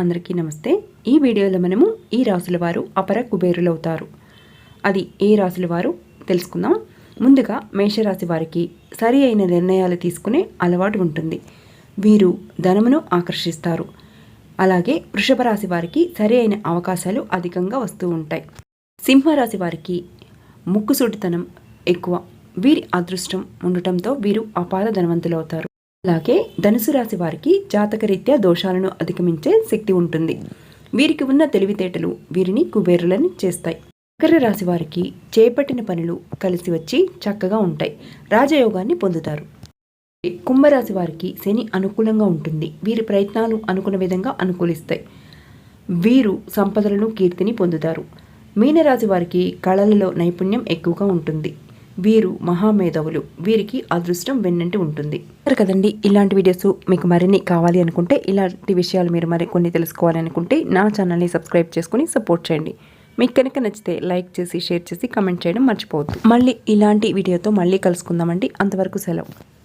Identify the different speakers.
Speaker 1: అందరికీ నమస్తే. ఈ వీడియోలో మనము ఈ రాసుల వారు అపర కుబేరులవుతారు. అది ఏ రాసుల వారు తెలుసుకుందాం. ముందుగా మేషరాశి వారికి సరి అయిన నిర్ణయాలు తీసుకునే అలవాటు ఉంటుంది. వీరు ధనమును ఆకర్షిస్తారు. అలాగే వృషభ రాశి వారికి సరి అయిన అవకాశాలు అధికంగా వస్తూ ఉంటాయి. సింహరాశి వారికి ముక్కుసూటితనం ఎక్కువ. వీరి అదృష్టం ఉండటంతో వీరు అపార ధనవంతులవుతారు. అలాగే ధనుసు రాశి వారికి జాతకరీత్యా దోషాలను అధిగమించే శక్తి ఉంటుంది. వీరికి ఉన్న తెలివితేటలు వీరిని కుబేరులని చేస్తాయి. మకర రాశి వారికి చేపట్టిన పనులు కలిసి వచ్చి చక్కగా ఉంటాయి. రాజయోగాన్ని పొందుతారు. కుంభరాశి వారికి శని అనుకూలంగా ఉంటుంది. వీరి ప్రయత్నాలు అనుకున్న విధంగా అనుకూలిస్తాయి. వీరు సంపదలను కీర్తిని పొందుతారు. మీనరాశి వారికి కళలలో నైపుణ్యం ఎక్కువగా ఉంటుంది. వీరు మహామేధవులు. వీరికి అదృష్టం వెన్నంటి ఉంటుంది. సరే కదండి ఇలాంటి వీడియోస్ మీకు మరిన్ని కావాలి అనుకుంటే ఇలాంటి విషయాలు మీరు మరి కొన్ని తెలుసుకోవాలి అనుకుంటే నా ఛానల్ని సబ్స్క్రైబ్ చేసుకుని సపోర్ట్ చేయండి. మీకు కనుక నచ్చితే లైక్ చేసి షేర్ చేసి కమెంట్ చేయడం మర్చిపోవద్దు. మళ్ళీ ఇలాంటి వీడియోతో మళ్ళీ కలుసుకుందామండి. అంతవరకు సెలవు.